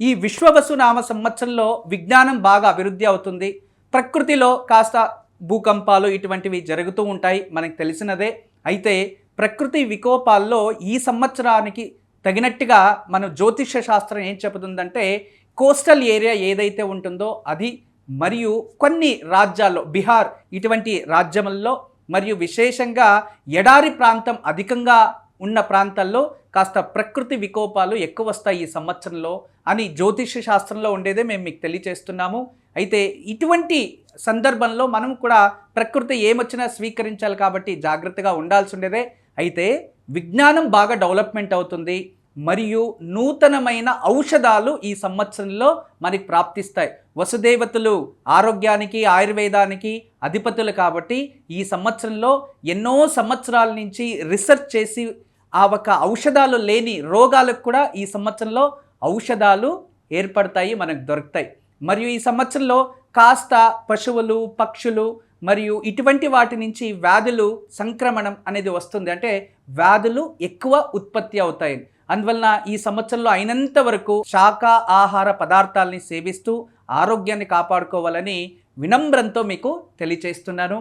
ఈ విశ్వవసు నామ సంవత్సరంలో విజ్ఞానం బాగా అభివృద్ధి అవుతుంది. ప్రకృతిలో కాస్త భూకంపాలు ఇటువంటివి జరుగుతూ ఉంటాయి మనకు తెలిసినదే. అయితే ప్రకృతి వికోపాల్లో ఈ సంవత్సరానికి తగినట్టుగా మన జ్యోతిష శాస్త్రం ఏం చెబుతుందంటే కోస్టల్ ఏరియా ఏదైతే ఉంటుందో అది మరియు కొన్ని రాజ్యాల్లో బీహార్ ఇటువంటి రాజ్యముల్లో మరియు విశేషంగా ఎడారి ప్రాంతం అధికంగా ఉన్న ప్రాంతాల్లో కాస్త ప్రకృతి వికోపాలు ఎక్కువ వస్తాయి ఈ సంవత్సరంలో అని జ్యోతిష శాస్త్రంలో ఉండేదే మేము మీకు తెలియచేస్తున్నాము. అయితే ఇటువంటి సందర్భంలో మనం కూడా ప్రకృతి ఏమొచ్చినా స్వీకరించాలి కాబట్టి జాగ్రత్తగా ఉండాల్సి ఉండేదే. అయితే విజ్ఞానం బాగా డెవలప్మెంట్ అవుతుంది. మరియు నూతనమైన ఔషధాలు ఈ సంవత్సరంలో మనకి ప్రాప్తిస్తాయి. వసుదేవతలు ఆరోగ్యానికి ఆయుర్వేదానికి అధిపతులు కాబట్టి ఈ సంవత్సరంలో ఎన్నో సంవత్సరాల నుంచి రీసెర్చ్ చేసి ఆ ఒక ఔషధాలు లేని రోగాలకు కూడా ఈ సంవత్సరంలో ఔషధాలు ఏర్పడతాయి మనకు దొరుకుతాయి. మరియు ఈ సంవత్సరంలో కాస్త పశువులు పక్షులు మరియు ఇటువంటి వాటి నుంచి వ్యాధులు సంక్రమణం అనేది వస్తుంది. అంటే వ్యాధులు ఎక్కువ ఉత్పత్తి అవుతాయి. అందువలన ఈ సంవత్సరంలో అయినంత వరకు శాఖ ఆహార పదార్థాలని సేవిస్తూ ఆరోగ్యాన్ని కాపాడుకోవాలని వినమ్రంతో మీకు తెలియచేస్తున్నాను.